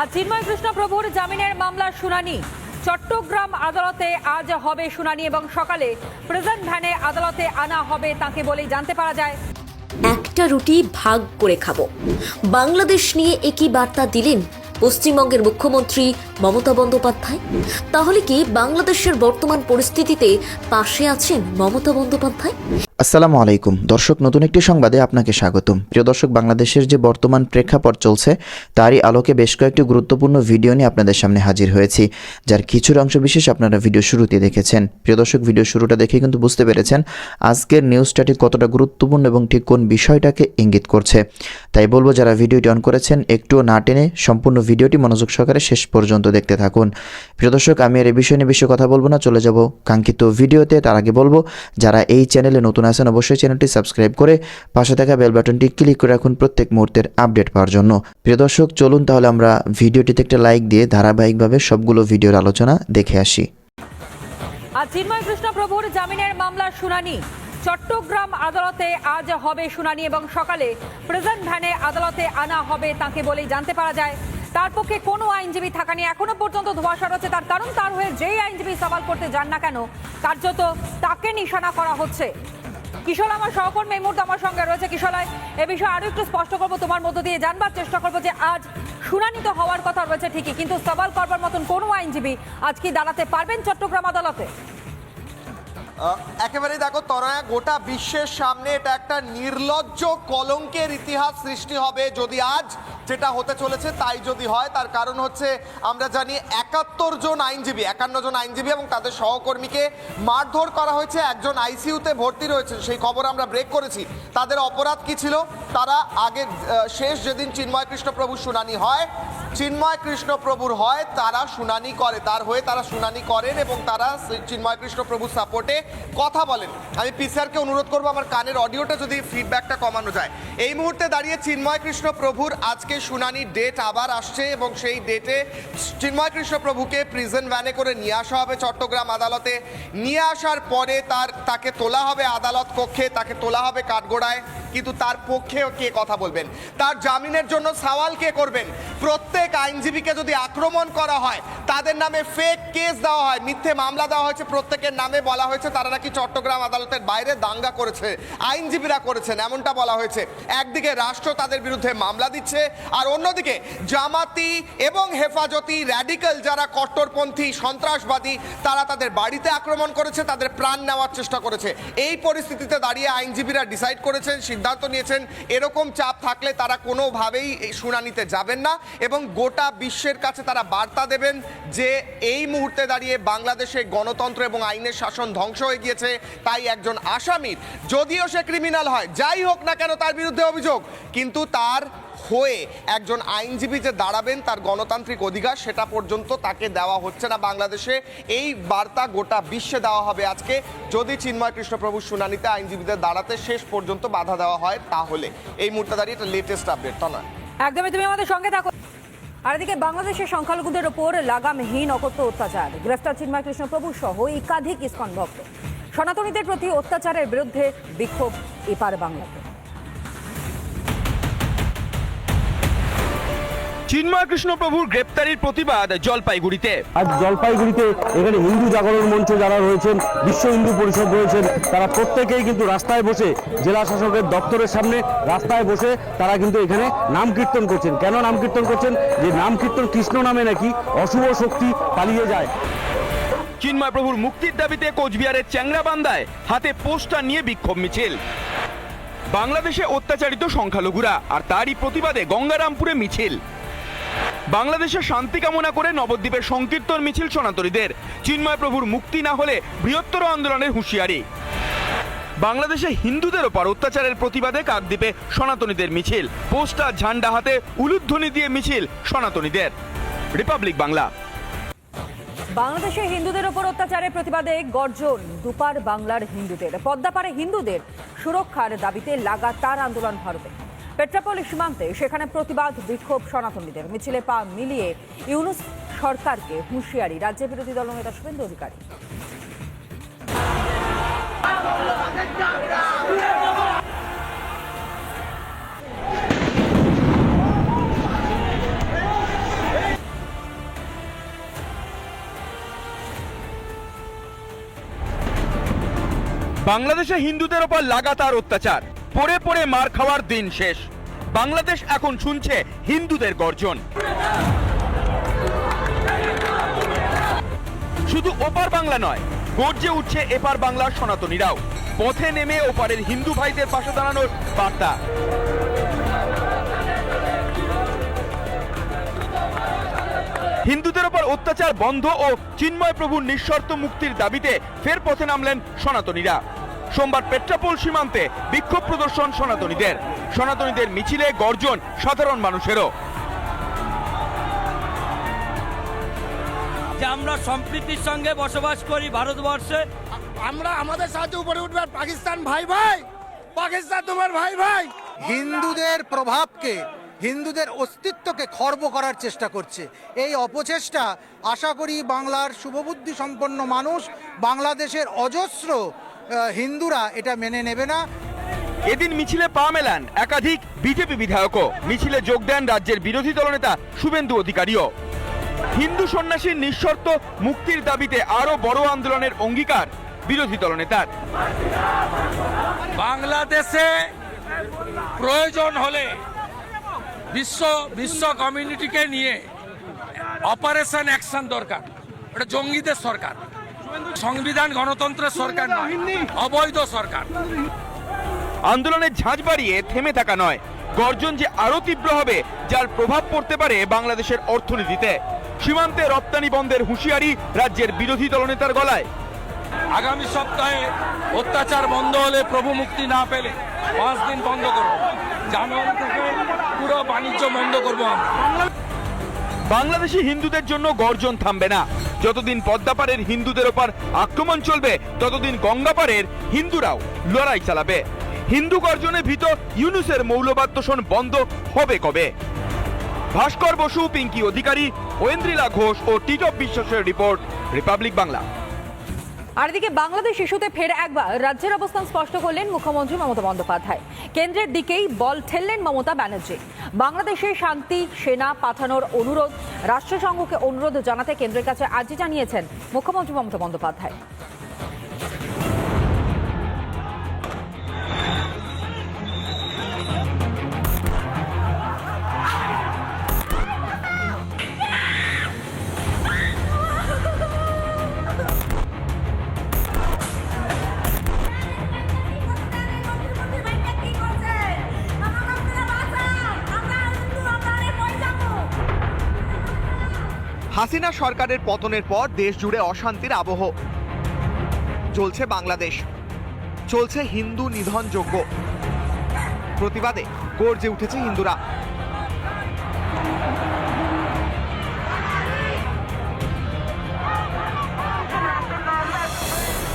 আজ চিন্ময় কৃষ্ণ প্রভুর জামিনের মামলার শুনানি। চট্টগ্রাম আদালতে আজ হবে শুনানি এবং সকালে প্রেজেন্ট ভ্যানে আদালতে আনা হবে তাকে বলেই জানতে পারা যায়। একটা রুটি ভাগ করে খাব। বাংলাদেশ নিয়ে একই বার্তা দিলেন পশ্চিমবঙ্গের মুখ্যমন্ত্রী মমতা বন্দ্যোপাধ্যায়। তাহলে কি বাংলাদেশের বর্তমান পরিস্থিতিতে পাশে আছেন মমতা বন্দ্যোপাধ্যায়? আসসালামু আলাইকুম। দর্শক, নতুন একটি সংবাদে আপনাকে স্বাগতম। প্রিয় দর্শক, বাংলাদেশের যে বর্তমান প্রেক্ষাপট চলছে, তারই আলোকে বেশ কয়েকটি গুরুত্বপূর্ণ ভিডিও নিয়ে আপনাদের সামনে হাজির হয়েছি, যার কিছুর অংশ বিশেষ আপনারা ভিডিও শুরুতে দেখেছেন। প্রিয় দর্শক, ভিডিও শুরুটা দেখে কিন্তু বুঝতে পেরেছেন আজকের নিউজটা ঠিক কতটা গুরুত্বপূর্ণ এবং ঠিক কোন বিষয়টাকে ইঙ্গিত করছে। তাই বলব, যারা ভিডিওটি অন করেছেন, একটুও না টেনে সম্পূর্ণ ভিডিওটি মনোযোগ সহকারে শেষ পর্যন্ত দেখতে থাকুন। প্রিয় দর্শক, আমি আর এই বিষয় নিয়ে বেশি কথা বলব না, চলে যাব কাঙ্ক্ষিত ভিডিওতে। তার আগে বলব, যারা এই চ্যানেলে নতুন আছেন অবশ্যই চ্যানেলটি সাবস্ক্রাইব করে পাশে থাকা বেল বাটনটি ক্লিক করে রাখুন প্রত্যেক মুহূর্তের আপডেট পাওয়ার জন্য। প্রিয় দর্শক, চলুন তাহলে আমরা ভিডিওটিতে একটা লাইক দিয়ে ধারাবাহিকভাবে সবগুলো ভিডিওর আলোচনা দেখে আসি। আজ চিন্ময় কৃষ্ণ প্রভুর জামিনের মামলার শুনানি। চট্টগ্রাম আদালতে আজ হবে শুনানি এবং সকালে প্রেজেন্ট ভ্যানে আদালতে আনা হবে তাকে বলেই জানতে পারা যায়। তার পক্ষে কোনো আইনজীবী থাকা নিয়ে এখনও পর্যন্ত ধোয়াশা রয়েছে। তার কারণ তার হয়ে যেই আইনজীবী সওয়াল করতে যান না কেন, কার্যত তাকে নিশানা করা হচ্ছে। কিশোর আমার সহকর্মী, এই মুহূর্তে আমার সঙ্গে রয়েছে কিশোরায় এ বিষয়ে আরও একটু স্পষ্ট করব, তোমার মধ্য দিয়ে জানবার চেষ্টা করব যে আজ শুনানি তো হওয়ার কথা রয়েছে ঠিকই, কিন্তু সওয়াল করবার মতন কোনো আইনজীবী আজ কি দাঁড়াতে পারবেন চট্টগ্রাম আদালতে? একেবারেই দেখো তরায় গোটা বিশ্বের সামনে এটা একটা নির্লজ্জ কলঙ্কের ইতিহাস সৃষ্টি হবে যদি আজ যেটা হতে চলেছে তাই যদি হয়, তার কারণ হচ্ছে আমরা জানি একাত্তর জন আইনজীবী, একান্ন জন আইনজীবী এবং তাদের সহকর্মীকে মারধর করা হয়েছে। একজন আইসিইউতে ভর্তি রয়েছে সেই খবর আমরা ব্রেক করেছি। তাদের অপরাধ কি ছিল? তারা আগে শেষ যেদিন চিন্ময় কৃষ্ণ প্রভু শুনানি হয়, চিন্ময় কৃষ্ণ প্রভুর হয়, তারা শুনানি করে, তার হয়ে তারা শুনানি করেন এবং তারা চিন্ময় কৃষ্ণপ্রভুর সাপোর্টে কথা বলেন। আমি পিসারকে অনুরোধ করব, আমার কানের অডিওটা যদি ফিডব্যাকটা কমানো যায়। এই মুহূর্তে দাঁড়িয়ে চিন্ময় কৃষ্ণপ্রভুর আজকে শুনানির ডেট আবার আসছে এবং সেই ডেটে চিন্ময় কৃষ্ণপ্রভুকে প্রিজন ভ্যানে করে নিয়ে আসা হবে চট্টগ্রাম আদালতে। নিয়ে আসার পরে তার, তাকে তোলা হবে আদালত কক্ষে, তাকে তোলা হবে কাঠগোড়ায়। কিন্তু তার পক্ষেও কে কথা বলবেন? তার জামিনের জন্য সওয়াল কে করবেন? প্রত্যেক আইনজীবীকে যদি আক্রমণ করা হয়, তাদের নামে ফেক কেস দেওয়া হয়, মিথ্যে মামলা দেওয়া হয়েছে, প্রত্যেকের নামে বলা হয়েছে, তারা নাকি চট্টগ্রাম আদালতের বাইরে দাঙ্গা করেছে, আইনজীবীরা করেছেন, এমনটা বলা হয়েছে। একদিকে রাষ্ট্র তাদের বিরুদ্ধে মামলা দিচ্ছে, আর অন্যদিকে জামাতি এবং হেফাজতি র্যাডিক্যাল যারা কট্টরপন্থী, সন্ত্রাসবাদী, তারা তাদের বাড়িতে আক্রমণ করেছে, তাদের প্রাণ নেওয়ার চেষ্টা করেছে। এই পরিস্থিতিতে দাঁড়িয়ে আইনজীবীরা ডিসাইড করেছেন, সিদ্ধান্ত নিয়েছেন, এরকম চাপ থাকলে তারা কোনোভাবেই শুনানিতে যাবেন না এবং গোটা বিশ্বের কাছে তারা বার্তা দেবেন যে এই মুহূর্তে দাঁড়িয়ে বাংলাদেশে গণতন্ত্র এবং আইনের শাসন ধ্বংস হয়ে গিয়েছে, তাই একজন আসামির যদিও সে ক্রিমিনাল হয়, যাই হোক না কেন তার বিরুদ্ধে অভিযোগ, কিন্তু তার হয়ে একজন আইনজীবী যে দাঁড়াবেন তার গণতান্ত্রিক অধিকার, সেটা পর্যন্ত তাকে দেওয়া হচ্ছে না বাংলাদেশে। এই বার্তা গোটা বিশ্বে দেওয়া হবে আজকে। যদি চিন্ময় কৃষ্ণপ্রভুর শুনানিতে আইনজীবীদের দাঁড়াতে শেষ পর্যন্ত বাধা দেওয়া হয়, তাহলে। এই মুহূর্তে দাঁড়িয়ে এটা লেটেস্ট আপডেট তা নয় একদমই, তুমি আমাদের সঙ্গে থাকো। আর এদিকে বাংলাদেশের সংখ্যালঘুদের ওপর লাগামহীন অকথ্য অত্যাচার। গ্রেফতার চিন্ময় কৃষ্ণপ্রভু সহ একাধিক ইস্কন ভক্ত সনাতনীদের প্রতি অত্যাচারের বিরুদ্ধে বিক্ষোভ এপার বাংলাতে। চিন্ময় কৃষ্ণ প্রভুর গ্রেপ্তারির প্রতিবাদ জলপাইগুড়িতে। আজ জলপাইগুড়িতে এখানে হিন্দু জাগরণ মঞ্চ যারা রয়েছেন বিশ্ব হিন্দু পরিষদ রয়েছেন তারা প্রত্যেকেই কিন্তু রাস্তায় বসে জেলা শাসকের দপ্তরের সামনে রাস্তায় বসে তারা কিন্তু এখানে নাম কীর্তন করছেন। কেন নাম কীর্তন করছেন? যে নাম কীর্তন কৃষ্ণ নামে নাকি অশুভ শক্তি পালিয়ে যায়। চিন্ময় প্রভুর মুক্তির দাবিতে কোচবিহারের চ্যাংরাবান্ধায় হাতে পোস্টার নিয়ে বিক্ষোভ মিছিল। বাংলাদেশে অত্যাচারিত সংখ্যালঘুরা আর তারই প্রতিবাদে গঙ্গারামপুরে মিছিল। বাংলাদেশের শান্তি কামনা করে নবদ্বীপের সংকীর্তন মিছিল সনাতনীদের। চিন্ময় প্রভুর মুক্তি না হলে বৃহত্তর আন্দোলনের হুঁশিয়ারি। বাংলাদেশে হিন্দুদের ওপর অত্যাচারের প্রতিবাদে কাকদ্বীপে সনাতনীদের মিছিল। পোস্টার ঝান্ডা হাতে উলুধ্বনি দিয়ে মিছিল সনাতনীদের। রিপাবলিক বাংলা। বাংলাদেশে হিন্দুদের ওপর অত্যাচারের প্রতিবাদে গর্জন দুপার বাংলার হিন্দুদের। পদ্মাপাড়ে হিন্দুদের সুরক্ষার দাবিতে লাগাতার আন্দোলন ভারতে। পেট্রাপোল সীমান্তে সেখানে প্রতিবাদ, বিক্ষোভ সনাতনীদের। মিছিলে পা মিলিয়ে ইউনুস সরকারকে হুঁশিয়ারি রাজ্যের বিরোধী দলনেতা শুভেন্দু অধিকারী। বাংলাদেশে হিন্দুদের ওপর লাগাতার অত্যাচার। পড়ে পড়ে মার খাওয়ার দিন শেষ। বাংলাদেশ এখন শুনছে হিন্দুদের গর্জন। শুধু ওপার বাংলা নয়, গর্জে উঠছে এপার বাংলার সনাতনীরাও। পথে নেমে ওপারের হিন্দু ভাইদের পাশে দাঁড়ানোর বার্তা। হিন্দুদের ওপর অত্যাচার বন্ধ ও চিন্ময় প্রভুর নিঃশর্ত মুক্তির দাবিতে ফের পথে নামলেন সনাতনীরা। সোমবার পেট্রাপোল সীমান্তে বিক্ষোভ প্রদর্শন সনাতনীদের। সনাতনীদের মিছিলে গর্জন সাধারণ মানুষেরও। যে আমরা সম্প্রীতির সঙ্গে বসবাস করি ভারতবর্ষে আমরা আমাদের সাথে উপরে উঠবে পাকিস্তান ভাই ভাই পাকিস্তান তোমার ভাই ভাই। হিন্দুদের প্রভাবকে হিন্দুদের অস্তিত্বকে খর্ব করার চেষ্টা করছে। এই অপচেষ্টা আশা করি বাংলার শুভবুদ্ধি সম্পন্ন মানুষ বাংলাদেশের অজস্র হিন্দুরা এটা মেনে নেবে না। এদিন মিছিলে পা মেলান একাধিক বিজেপি বিধায়কও। মিছিলে যোগ দেন রাজ্যের বিরোধী দলনেতা শুভেন্দু অধিকারীও। হিন্দু সন্ন্যাসীর নিঃশর্ত মুক্তির দাবিতে আরও বড় আন্দোলনের অঙ্গীকার বিরোধী দলনেতার। বাংলাদেশে প্রয়োজন হলে বিশ্ব বিশ্ব কমিউনিটিকে নিয়ে অপারেশন অ্যাকশন দরকার। এটা জঙ্গিদের সরকার। সংবিধান গণতন্ত্রের সরকার নয় অবৈধ সরকার। আন্দোলনের ঝাঁঝ বাড়িয়ে থেমে থাকা নয় গর্জন যে আরও তীব্র হবে যার প্রভাব পড়তে পারে বাংলাদেশের অর্থনীতিতে। সীমান্তে রপ্তানি বন্ধের হুঁশিয়ারি রাজ্যের বিরোধী দলনেতার গলায়। আগামী সপ্তাহে অত্যাচার বন্ধ হলে প্রভু মুক্তি না পেলে পাঁচ দিন বন্ধ করব। জানুয়ারি থেকে পুরো বাণিজ্য বন্ধ করব আমরা। বাংলাদেশি হিন্দুদের জন্য গর্জন থামবে না। যতদিন পদ্মাপাড়ের হিন্দুদের ওপর আক্রমণ চলবে, ততদিন গঙ্গাপাড়ের হিন্দুরাও লড়াই চালাবে। হিন্দু গর্জনে ভীত ইউনুসের মৌলবাদ তোষণ বন্ধ হবে কবে? ভাস্কর বসু, পিঙ্কি অধিকারী ঐন্দ্রিলা ঘোষ ও টিটপ বিশ্বাসের রিপোর্ট, রিপাবলিক বাংলা। আর এদিকে বাংলাদেশ ইস্যুতে ফের একবার রাজ্যের অবস্থান স্পষ্ট করলেন মুখ্যমন্ত্রী মমতা বন্দ্যোপাধ্যায়। কেন্দ্রের দিকেই বল ঠেললেন মমতা ব্যানার্জি। বাংলাদেশে শান্তি, সেনা পাঠানোর অনুরোধ, রাষ্ট্রসংঘকে অনুরোধ জানাতে কেন্দ্রের কাছে আর্জি জানিয়েছেন মুখ্যমন্ত্রী মমতা বন্দ্যোপাধ্যায়। হাসিনা সরকারের পতনের পর দেশ জুড়ে অশান্তির আবহ। চলছে বাংলাদেশ। চলছে হিন্দু নিধন যোগ্য প্রতিবাদে গর্জে উঠেছে হিন্দুরা।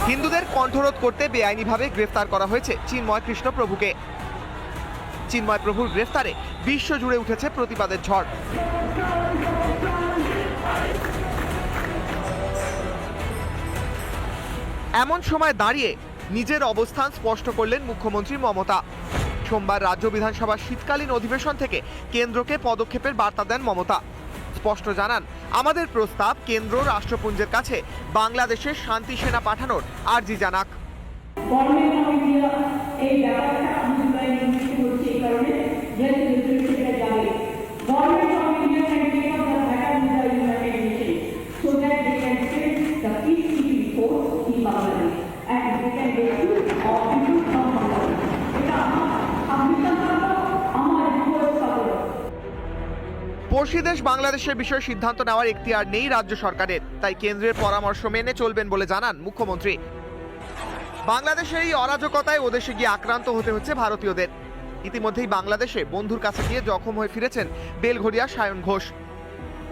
হিন্দুদের কণ্ঠরোধ করতে বেআইনিভাবে গ্রেফতার করা হয়েছে চিন্ময় কৃষ্ণ প্রভুকে। চিন্ময় প্রভুর গ্রেফতারে বিশ্ব জুড়ে উঠেছে প্রতিবাদের ঝড়। এমন সময় দাঁড়িয়ে নিজের অবস্থান স্পষ্ট করলেন মুখ্যমন্ত্রী মমতা। সোমবার রাজ্য বিধানসভার শীতকালীন অধিবেশন থেকে কেন্দ্রকে পদক্ষেপের বার্তা দেন মমতা। স্পষ্ট জানান, আমাদের প্রস্তাব কেন্দ্র রাষ্ট্রপুঞ্জের কাছে বাংলাদেশের শান্তি সেনা পাঠানোর আর্জি জানাক। এই পড়শি দেশ বাংলাদেশের বিষয়ে সিদ্ধান্ত নেওয়ার এখতিয়ার নেই রাজ্য সরকারের। তাই কেন্দ্রের পরামর্শ মেনে চলবেন বলে জানান মুখ্যমন্ত্রী। বাংলাদেশের এই অরাজকতায় ওদেশে গিয়ে আক্রান্ত হতে হচ্ছে ভারতীয়দের। ইতিমধ্যেই বাংলাদেশে বন্ধুর কাছে গিয়ে জখম হয়ে ফিরেছেন বেলঘরিয়া সায়ন ঘোষ।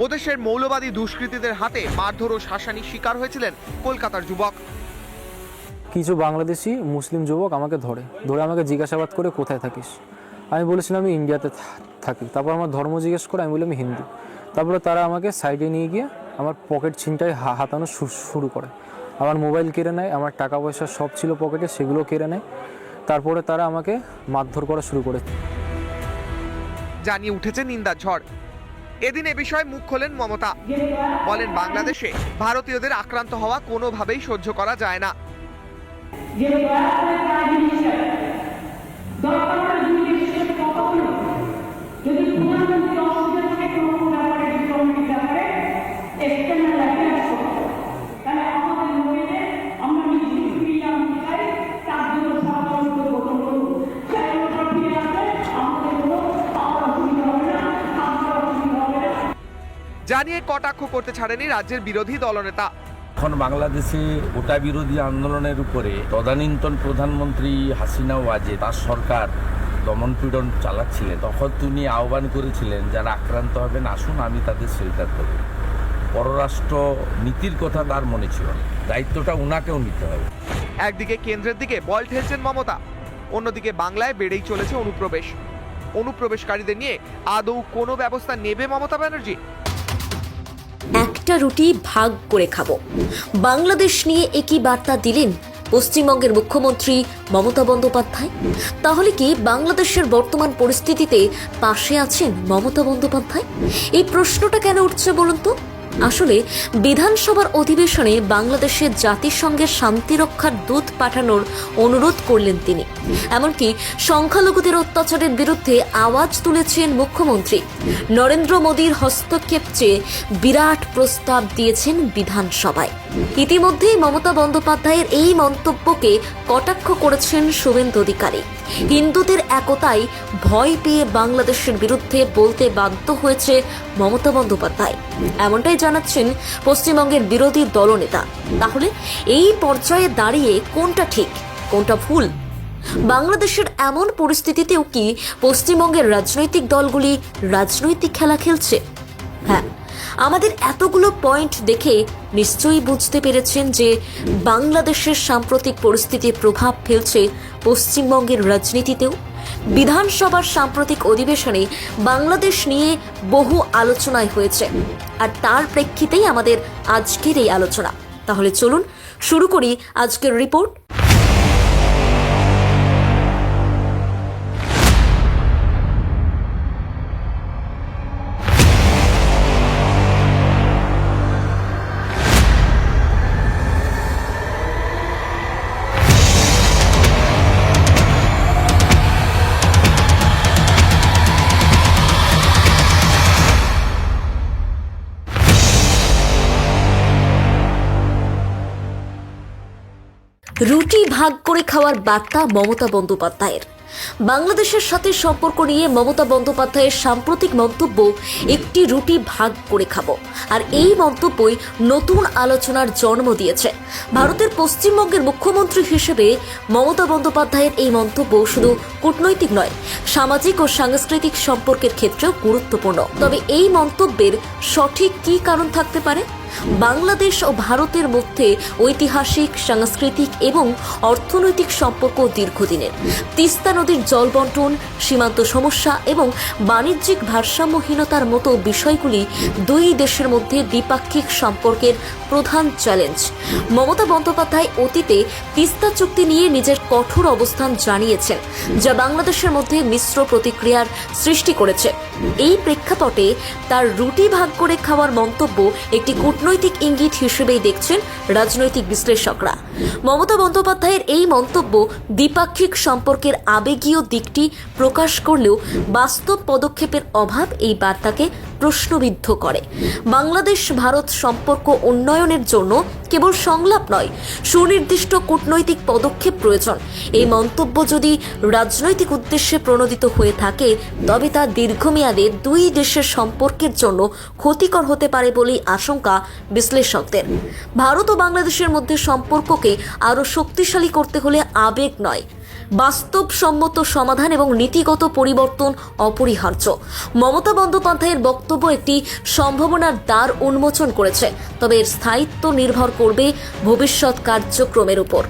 ওদেশের মৌলবাদী দুষ্কৃতীদের হাতে মারধর ও শাসানির শিকার হয়েছিলেন কলকাতার যুবক। কিছু বাংলাদেশি মুসলিম যুবক আমাকে ধরে ধরে আমাকে জিজ্ঞাসাবাদ করে কোথায় থাকিস? আমি বলেছিলাম আমি ইন্ডিয়াতে থাকি। তারপর আমার ধর্ম জিজ্ঞেস করে আমি বললাম আমি হিন্দু। তারপরে তারা আমাকে সাইডে নিয়ে গিয়ে আমার পকেট ছিনটাই হাতানো শুরু করে। আমার মোবাইল কেড়ে নেয় আমার টাকা পয়সা সব ছিল পকেটে সেগুলো কেড়ে নেয়। তারপরে তারা আমাকে মারধর করা শুরু করে। জানিয়ে উঠেছে নিন্দা ঝড়। এদিন এ বিষয়ে মুখ খোলেন মমতা। বলেন বাংলাদেশে ভারতীয়দের আক্রান্ত হওয়া কোনোভাবেই সহ্য করা যায় না। জানিয়ে কটাক্ষ করতে ছাড়েনি রাজ্যের বিরোধী দলনেতা। এখন বাংলাদেশে গোটা বিরোধী আন্দোলনের উপরে তদানীন্তন প্রধানমন্ত্রী হাসিনা ওয়াজে তার সরকার দমনপীড়ন চালাচ্ছিলেন। তখন তিনি আহ্বান করেছিলেন যারা আক্রান্ত হবেন আসুন আমি তাদের শেল্টার করব। পররাষ্ট্র নীতির কথা তার মনে ছিল। দায়িত্বটা উনাকেও নিতে হবে। একদিকে কেন্দ্রের দিকে বল ঠেলছেন মমতা অন্যদিকে বাংলায় বেড়েই চলেছে অনুপ্রবেশ। অনুপ্রবেশকারীদের নিয়ে আদৌ কোনো ব্যবস্থা নেবে মমতা ব্যানার্জি? একটা রুটি ভাগ করে খাব। বাংলাদেশ নিয়ে একই বার্তা দিলেন পশ্চিমবঙ্গের মুখ্যমন্ত্রী মমতা বন্দ্যোপাধ্যায়? তাহলে কি বাংলাদেশের বর্তমান পরিস্থিতিতে পাশে আছেন মমতা বন্দ্যোপাধ্যায়? এই প্রশ্নটা কেন উঠছে বলুন তো? আসলে বিধানসভার অধিবেশনে বাংলাদেশে জাতিসংঘের শান্তিরক্ষার দূত পাঠানোর অনুরোধ করলেন তিনি। এমনকি সংখ্যালঘুদের অত্যাচারের বিরুদ্ধে আওয়াজ তুলেছেন মুখ্যমন্ত্রী। নরেন্দ্র মোদীর হস্তক্ষেপ চেয়ে বিরাট প্রস্তাব দিয়েছেন বিধানসভায়। ইতিমধ্যেই মমতা বন্দ্যোপাধ্যায়ের এই মন্তব্যকে কটাক্ষ করেছেন শুভেন্দু অধিকারী। হিন্দুদের একতাই ভয় পেয়ে বাংলাদেশের বিরুদ্ধে বলতে বাধ্য হয়েছে মমতা বন্দ্যোপাধ্যায়। এমনটাই জানাচ্ছেন পশ্চিমবঙ্গের বিরোধী দলনেতা। তাহলে এই পর্যায়ে দাঁড়িয়ে কোনটা ঠিক, কোনটা ভুল? বাংলাদেশের এমন পরিস্থিতিতেও কি পশ্চিমবঙ্গের রাজনৈতিক দলগুলি রাজনৈতিক খেলা খেলছে? হ্যাঁ আমাদের এতগুলো পয়েন্ট দেখে নিশ্চয়ই বুঝতে পেরেছেন যে বাংলাদেশের সাম্প্রতিক পরিস্থিতির প্রভাব ফেলছে পশ্চিমবঙ্গের রাজনীতিতেও। বিধানসভার সাম্প্রতিক অধিবেশনে বাংলাদেশ নিয়ে বহু আলোচনায় হয়েছে। আর তার প্রেক্ষিতেই আমাদের আজকের এই আলোচনা। তাহলে চলুন শুরু করি আজকের রিপোর্ট। রুটি ভাগ করে খাওয়ার বার্তা মমতা বন্দ্যোপাধ্যায়ের। বাংলাদেশের সাথে সম্পর্ক নিয়ে মমতা বন্দ্যোপাধ্যায়ের সাম্প্রতিক মন্তব্য, একটি রুটি ভাগ করে খাব। আর এই মন্তব্যই নতুন আলোচনার জন্ম দিয়েছে। ভারতের পশ্চিমবঙ্গের মুখ্যমন্ত্রী হিসেবে মমতা বন্দ্যোপাধ্যায়ের এই মন্তব্য শুধু কূটনৈতিক নয়, সামাজিক ও সাংস্কৃতিক সম্পর্কের ক্ষেত্রেও গুরুত্বপূর্ণ। তবে এই মন্তব্যের সঠিক কী কারণ থাকতে পারে? বাংলাদেশ ও ভারতের মধ্যে ঐতিহাসিক, সাংস্কৃতিক এবং অর্থনৈতিক সম্পর্ক দীর্ঘদিনের। তিস্তা নদীর জল বন্টন, সীমান্ত সমস্যা এবং বাণিজ্যিক ভারসাম্যহীনতার মতো বিষয়গুলি দুই দেশের মধ্যে দ্বিপাক্ষিক সম্পর্কের প্রধান চ্যালেঞ্জ মমতা বন্দ্যোপাধ্যায় অতীতে তিস্তা চুক্তি নিয়ে নিজের কঠোর অবস্থান জানিয়েছেন, যা বাংলাদেশের মধ্যে মিশ্র প্রতিক্রিয়ার সৃষ্টি করেছে। এই প্রেক্ষাপটে তার রুটি ভাগ করে খাওয়ার মন্তব্য একটি কূটনৈতিক ইঙ্গিত হিসেবেই দেখছেন রাজনৈতিক বিশ্লেষকরা। মমতা বন্দ্যোপাধ্যায়ের এই মন্তব্য দ্বিপাক্ষিক সম্পর্কের আবেগীয় দিকটি প্রকাশ করলেও বাস্তব পদক্ষেপের অভাব এই বার্তাকে প্রশ্নবিদ্ধ করে। বাংলাদেশ ভারত সম্পর্ক উন্নয়নের জন্য কেবল সংলাপ নয়, সুনির্দিষ্ট কূটনৈতিক পদক্ষেপ প্রয়োজন। এই মন্তব্য যদি রাজনৈতিক উদ্দেশ্যে প্রণোদিত হয়ে থাকে, তবে তা দীর্ঘমেয়াদে দুই দেশের সম্পর্কের জন্য ক্ষতিকর হতে পারে বলেই আশঙ্কা বিশ্লেষকদের। ভারত ও বাংলাদেশের মধ্যে সম্পর্ককে আরও শক্তিশালী করতে হলে আবেগ নয় বাস্তবসম্মত সমাধান এবং নীতিগত পরিবর্তন অপরিহার্য। মমতা বন্দ্যোপাধ্যায়ের বক্তব্য একটি সম্ভাবনার দ্বার উন্মোচন করেছে, তবে এর স্থায়িত্ব নির্ভর করবে ভবিষ্যৎ কার্যক্রমের উপর।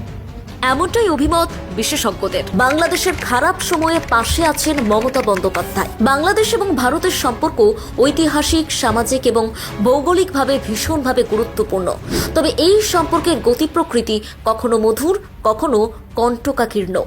এমনটাই অভিমত বিশেষজ্ঞদের। বাংলাদেশের খারাপ সময়ে পাশে আছেন মমতা বন্দ্যোপাধ্যায়। বাংলাদেশ এবং ভারতের সম্পর্ক ঐতিহাসিক, সামাজিক এবং ভৌগোলিকভাবে ভীষণভাবে গুরুত্বপূর্ণ। তবে এই সম্পর্কের গতি প্রকৃতি কখনো মধুর, কখনো কণ্ঠকাকীর্ণ।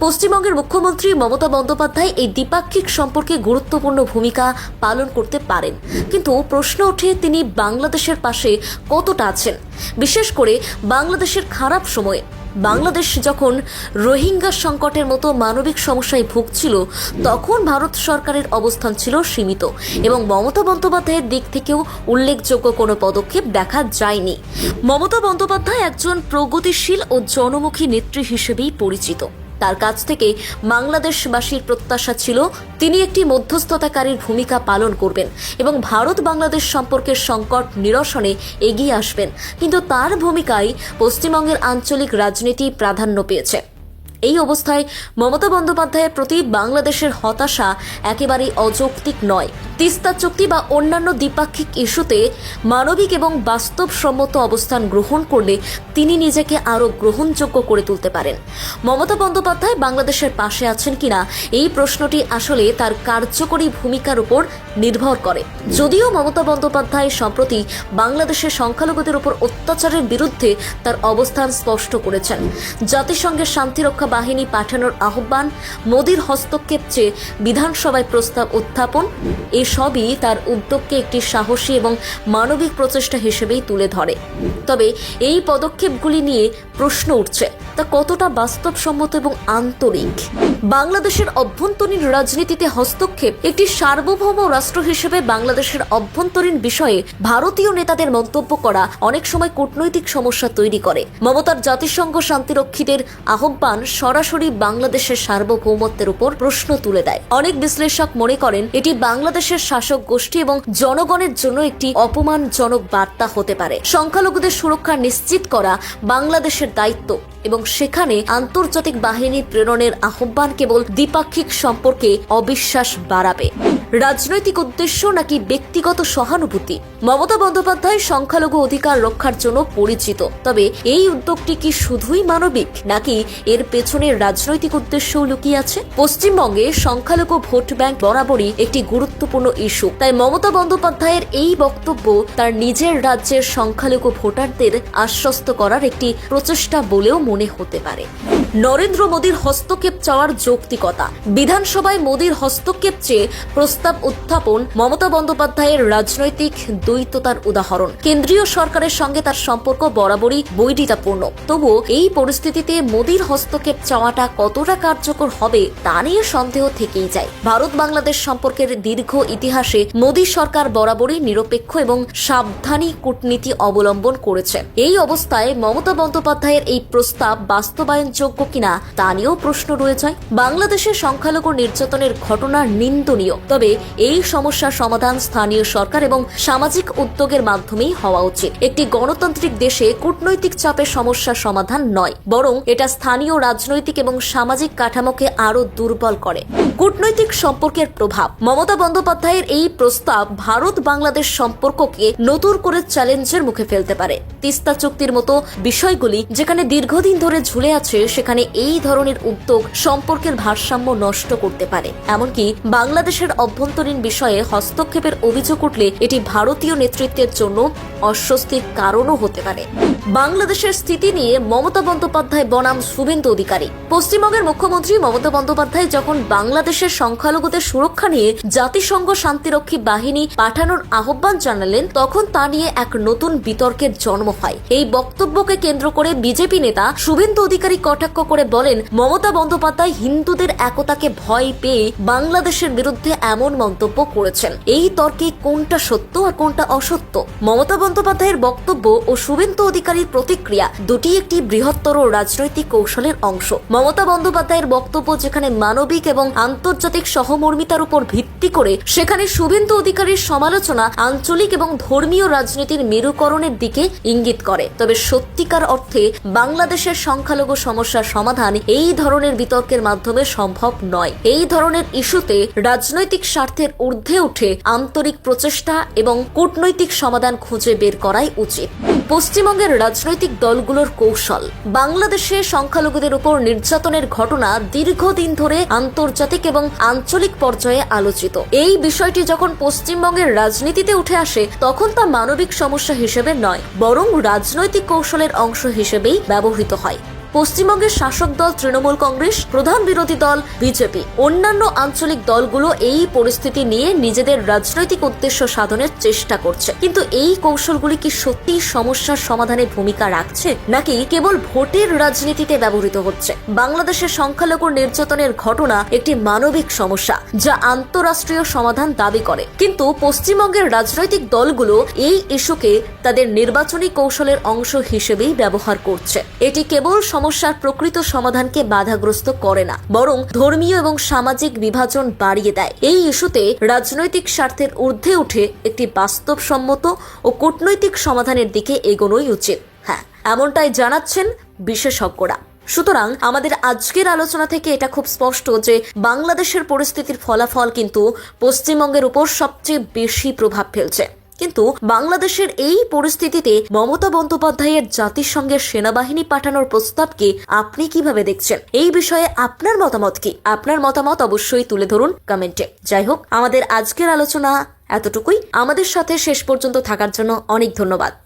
পশ্চিমবঙ্গের মুখ্যমন্ত্রী মমতা বন্দ্যোপাধ্যায় এই দ্বিপাক্ষিক সম্পর্কে গুরুত্বপূর্ণ ভূমিকা পালন করতে পারেন। কিন্তু প্রশ্ন ওঠে তিনি বাংলাদেশের পাশে কতটা আছেন? বিশেষ করে বাংলাদেশের খারাপ সময়ে। বাংলাদেশ যখন রোহিঙ্গা সংকটের মতো মানবিক সমস্যায় ভুগছিল, তখন ভারত সরকারের অবস্থান ছিল সীমিত এবং মমতা বন্দ্যোপাধ্যায়ের দিক থেকেও উল্লেখযোগ্য কোনো পদক্ষেপ দেখা যায়নি। মমতা বন্দ্যোপাধ্যায় একজন প্রগতিশীল ও জনমুখী নেত্রী হিসেবেই পরিচিত। তার কাছ থেকে বাংলাদেশবাসীর প্রত্যাশা ছিল, তিনি একটি মধ্যস্থতাকারীর ভূমিকা পালন করবেন এবং ভারত বাংলাদেশ সম্পর্কের সংকট নিরসনে এগিয়ে আসবেন। কিন্তু তার ভূমিকায় পশ্চিমবঙ্গের আঞ্চলিক রাজনীতি প্রাধান্য পেয়েছে। এই অবস্থায় মমতা বন্দ্যোপাধ্যায়ের প্রতি বাংলাদেশের হতাশা একেবারেই অযৌক্তিক নয়। তিস্তা চুক্তি বা অন্যান্য দ্বিপাক্ষিক ইস্যুতে মানবিক এবং বাস্তবসম্মত অবস্থান গ্রহণ করলে তিনি নিজেকে আরও গ্রহণযোগ্য করে তুলতে পারেন। মমতা বন্দ্যোপাধ্যায় বাংলাদেশের পাশে আছেন কিনা, এই প্রশ্নটি আসলে তার কার্যকরী ভূমিকার উপর নির্ভর করে। যদিও মমতা বন্দ্যোপাধ্যায় সম্প্রতি বাংলাদেশের সংখ্যালঘুদের উপর অত্যাচারের বিরুদ্ধে তার অবস্থান স্পষ্ট করেছেন। জাতিসংঘের শান্তিরক্ষা বাহিনী পাঠানোর আহ্বান, মোদীর হস্তক্ষেপ চেয়ে বিধানসভায় প্রস্তাব উত্থাপন, এসবই তার উদ্যোগকে একটি সাহসী এবং মানবিক প্রচেষ্টা হিসেবেই তুলে ধরে। তবে এই পদক্ষেপগুলি নিয়ে প্রশ্ন উঠছে। তা কতটা বাস্তবসম্মত এবং আন্তরিক? বাংলাদেশের অভ্যন্তরীণ রাজনীতিতে হস্তক্ষেপ একটি সার্বভৌম রাষ্ট্র হিসেবে বাংলাদেশের অভ্যন্তরীণ বিষয়ে ভারতীয় নেতাদের মন্তব্য করা অনেক সময় কূটনৈতিক সমস্যা তৈরি করে। মমতার জাতিসংঘ শান্তিরক্ষীদের আহ্বান সরাসরি বাংলাদেশের সার্বভৌমত্বের উপর প্রশ্ন তুলে দেয়। অনেক বিশ্লেষক মনে করেন, এটি বাংলাদেশের শাসক গোষ্ঠী এবং জনগণের জন্য একটি অপমানজনক বার্তা হতে পারে। সংখ্যালঘুদের সুরক্ষা নিশ্চিত করা বাংলাদেশের দায়িত্ব। এবং সেখানে আন্তর্জাতিক বাহিনী প্রেরণের আহ্বান কেবল দ্বিপাক্ষিক সম্পর্কে অবিশ্বাস বাড়াবে। রাজনৈতিক উদ্দেশ্য নাকি ব্যক্তিগত সহানুভূতি? মমতা বন্দ্যোপাধ্যায় সংখ্যালঘু অধিকার রক্ষার জন্য পরিচিত। তবে এই উদ্যোগটি কি শুধুই মানবিক, নাকি এর পেছনে রাজনৈতিক উদ্দেশ্যও লুকিয়ে আছে? পশ্চিমবঙ্গে সংখ্যালঘু ভোট ব্যাংক বরাবরই একটি গুরুত্বপূর্ণ ইস্যু। তাই মমতা বন্দ্যোপাধ্যায়ের এই বক্তব্য তার নিজের রাজ্যের সংখ্যালঘু ভোটারদের আশ্বস্ত করার একটি প্রচেষ্টা বলেও মনে হতে পারে। নরেন্দ্র মোদীর হস্তক্ষেপ চাওয়ার যৌক্তিকতা। বিধানসভায় মোদীর হস্তক্ষেপ চেয়ে প্রস্তাব উত্থাপন মমতা বন্দ্যোপাধ্যায়ের রাজনৈতিক দ্বৈততার উদাহরণ। কেন্দ্রীয় সরকারের সঙ্গে তার সম্পর্ক বরাবরই বৈরিতাপূর্ণ। তবুও এই পরিস্থিতিতে মোদীর হস্তক্ষেপ চাওয়াটা কতটা কার্যকর হবে তা নিয়ে সন্দেহ থেকেই যায়। ভারত বাংলাদেশ সম্পর্কের দীর্ঘ ইতিহাসে মোদী সরকার বরাবরই নিরপেক্ষ এবং সাবধানী কূটনীতি অবলম্বন করেছে। এই অবস্থায় মমতা বন্দ্যোপাধ্যায়ের এই প্রস্তাব বাস্তবায়নযোগ্য কিনা তা নিয়েও প্রশ্ন রয়ে যায়। বাংলাদেশের সংখ্যালঘু নির্যাতনের ঘটনা নিন্দনীয়। তবে এই সমস্যার সমাধান স্থানীয় সরকার এবং সামাজিক উদ্যোগের মাধ্যমেই হওয়া উচিত। একটি গণতান্ত্রিক দেশে কূটনৈতিক চাপের সমস্যার সমাধান নয়, বরং এটা স্থানীয় রাজনৈতিক এবং সামাজিক কাঠামোকে আরও দুর্বল করে। কূটনৈতিক সম্পর্কের প্রভাব। মমতা বন্দ্যোপাধ্যায়ের এই প্রস্তাব ভারত বাংলাদেশ সম্পর্ককে নতুন করে চ্যালেঞ্জের মুখে ফেলতে পারে। তিস্তা চুক্তির মতো বিষয়গুলি যেখানে দীর্ঘদিন ধরে ঝুলে আছে সেখানে এই ধরনের উদ্যোগ সম্পর্কের ভারসাম্য নষ্ট করতে পারে। এমনকি বাংলাদেশের অভ্যন্তরীণ বিষয়ে হস্তক্ষেপের অভিযোগ উঠলে এটি ভারতীয় নেতৃত্বের জন্য অস্বস্তির কারণও হতে পারে। বাংলাদেশের স্থিতি নিয়ে মমতা বন্দ্যোপাধ্যায় বনাম শুভেন্দু অধিকারী। পশ্চিমবঙ্গের মুখ্যমন্ত্রী মমতা বন্দ্যোপাধ্যায় যখন বাংলাদেশের সংখ্যালঘুদের সুরক্ষা নিয়ে জাতিসংঘ শান্তিরক্ষী বাহিনী পাঠানোর আহ্বান জানালেন, তখন তা নিয়ে এক নতুন বিতর্কের জন্ম হয়। এই বক্তব্যকে কেন্দ্র করে বিজেপি নেতা শুভেন্দু অধিকারী কটাক্ষ করে বলেন, মমতা বন্দ্যোপাধ্যায় হিন্দুদের একতাকে ভয় পেয়ে বাংলাদেশের বিরুদ্ধে এমন মন্তব্য করেছেন। এই তর্কে কোনটা সত্য আর কোনটা অসত্য? মমতা বন্দ্যোপাধ্যায়ের বক্তব্য ও শুভেন্দু অধিকারীর প্রতিক্রিয়া দুটি একটি বৃহত্তর রাজনৈতিক কৌশলের অংশ। মমতা বন্দ্যোপাধ্যায়ের বক্তব্য যেখানে মানবিক এবং আন্তর্জাতিক সহমর্মিতার উপর ভিত্তি করে, সেখানে শুভেন্দু অধিকারীর সমালোচনা আঞ্চলিক এবং ধর্মীয় রাজনীতির মেরুকরণের দিকে ইঙ্গিত করে। তবে সত্যিকার অর্থে বাংলাদেশের সংখ্যালঘু সমস্যার সমাধান এই ধরনের বিতর্কের মাধ্যমে সম্ভব নয়। এই ধরনের ইস্যুতে রাজনৈতিক স্বার্থের ঊর্ধ্বে উঠে আন্তরিক প্রচেষ্টা এবং কূটনৈতিক সমাধান খুঁজে বের করাই উচিত। পশ্চিমবঙ্গের রাজনৈতিক দলগুলোর কৌশল। বাংলাদেশে সংখ্যালঘুদের উপর নির্যাতনের ঘটনা দীর্ঘদিন ধরে আন্তর্জাতিক এবং আঞ্চলিক পর্যায়ে আলোচিত। এই বিষয়টি যখন পশ্চিমবঙ্গের রাজনীতিতে উঠে আসে, তখন তা মানবিক সমস্যা হিসেবে নয়, বরং রাজনৈতিক কৌশলের অংশ হিসেবেই ব্যবহৃত হয়। পশ্চিমবঙ্গের শাসক দল তৃণমূল কংগ্রেস, প্রধান বিরোধী দল বিজেপি। অন্যান্য আঞ্চলিক দলগুলো এই পরিস্থিতি নিয়ে নিজেদের রাজনৈতিক উদ্দেশ্য সাধনের চেষ্টা করছে। কিন্তু এই কৌশলগুলি কি সত্যিই সমস্যার সমাধানে ভূমিকা রাখছে? নাকি কেবল ভোটের রাজনীতিতে ব্যবহৃত হচ্ছে? বাংলাদেশের সংখ্যালঘু নির্যাতনের ঘটনা একটি মানবিক সমস্যা, যা আন্তরাষ্ট্রীয় সমাধান দাবি করে। কিন্তু পশ্চিমবঙ্গের রাজনৈতিক দলগুলো এই ইস্যুকে তাদের নির্বাচনী কৌশলের অংশ হিসেবেই ব্যবহার করছে। এটি কেবল সমস্যার প্রকৃত সমাধানকে বাধাগ্রস্ত করে না, বরং ধর্মীয় এবং সামাজিক বিভাজন বাড়িয়ে দেয়। এই ইস্যুতে রাজনৈতিক স্বার্থের ঊর্ধ্বে উঠে একটি বাস্তবসম্মত ও কূটনৈতিক সমাধানের দিকে এগোনোই উচিত। হ্যাঁ এমনটাই জানাচ্ছেন বিশেষজ্ঞরা। সুতরাং আমাদের আজকের আলোচনা থেকে এটা খুব স্পষ্ট যে বাংলাদেশের পরিস্থিতির ফলাফল কিন্তু পশ্চিমবঙ্গের উপর সবচেয়ে বেশি প্রভাব ফেলছে। কিন্তু বাংলাদেশের এই পরিস্থিতিতে মমতা বন্দ্যোপাধ্যায়ের জাতিসংঘের সেনাবাহিনী পাঠানোর প্রস্তাবকে আপনি কীভাবে দেখছেন? এই বিষয়ে আপনার মতামত কি? আপনার মতামত অবশ্যই তুলে ধরুন কমেন্টে। যাই হোক, আমাদের আজকের আলোচনা এতটুকুই। আমাদের সাথে শেষ পর্যন্ত থাকার জন্য অনেক ধন্যবাদ।